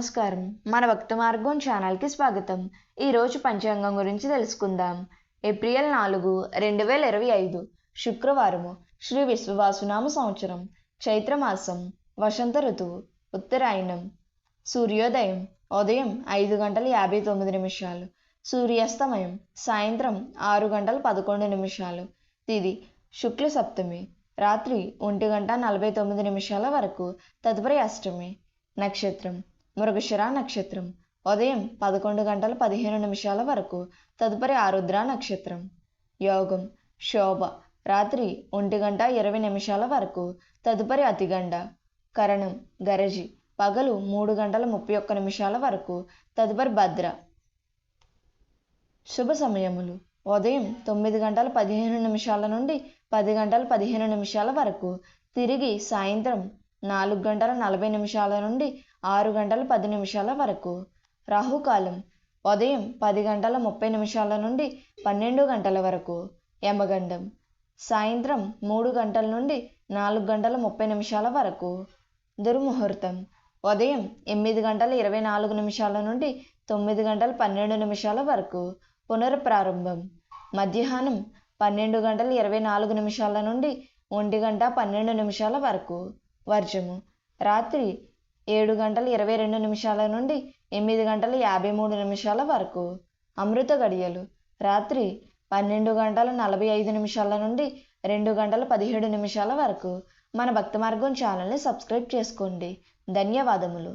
నమస్కారం. మన భక్త మార్గం ఛానల్కి స్వాగతం. ఈరోజు పంచాంగం గురించి తెలుసుకుందాం. ఏప్రిల్ నాలుగు రెండు వేల ఇరవై ఐదు శుక్రవారము శ్రీ విశ్వవాసునామ సంవత్సరం చైత్రమాసం వసంత ఋతువు ఉత్తరాయణం సూర్యోదయం ఉదయం ఐదు గంటల యాభై తొమ్మిది నిమిషాలు సూర్యాస్తమయం సాయంత్రం ఆరు గంటల పదకొండు నిమిషాలు తిది శుక్ల సప్తమి రాత్రి ఒంటి గంట నలభై తొమ్మిది నిమిషాల వరకు తదుపరి అష్టమి నక్షత్రం మృగశిర నక్షత్రం. ఉదయం పదకొండు గంటల పదిహేను నిమిషాల వరకు. తదుపరి ఆరుద్ర నక్షత్రం. యోగం. శోభ. రాత్రి ఒంటి గంట ఇరవై నిమిషాల వరకు. తదుపరి అతిగండ. కరణం. గరజి. పగలు మూడు గంటల ముప్పై ఒక్క నిమిషాల వరకు. తదుపరి భద్ర. శుభ సమయములు. ఉదయం తొమ్మిది గంటల పదిహేను నిమిషాల నుండి పది గంటల పదిహేను నిమిషాల వరకు. తిరిగి సాయంత్రం నాలుగు గంటల నలభై నిమిషాల నుండి ఆరు గంటల పది నిమిషాల వరకు. రాహుకాలం ఉదయం పది గంటల ముప్పై నిమిషాల నుండి పన్నెండు గంటల వరకు. యమగండం సాయంత్రం మూడు గంటల నుండి నాలుగు గంటల ముప్పై నిమిషాల వరకు. దుర్ముహూర్తం ఉదయం ఎనిమిది గంటల ఇరవై నాలుగు నిమిషాల నుండి తొమ్మిది గంటల పన్నెండు నిమిషాల వరకు. పునర్ప్రారంభం మధ్యాహ్నం పన్నెండు గంటల ఇరవై నాలుగు నిమిషాల నుండి ఒంటి గంట పన్నెండు నిమిషాల వరకు. వర్జము. రాత్రి ఏడు గంటల ఇరవై రెండు నిమిషాల నుండి ఎనిమిది గంటల యాభై మూడు నిమిషాల వరకు. అమృత గడియలు. రాత్రి పన్నెండు గంటల నలభై ఐదు నిమిషాల నుండి రెండు గంటల పదిహేడు నిమిషాల వరకు. మన భక్త మార్గం ఛానల్ని సబ్స్క్రైబ్ చేసుకోండి. ధన్యవాదములు.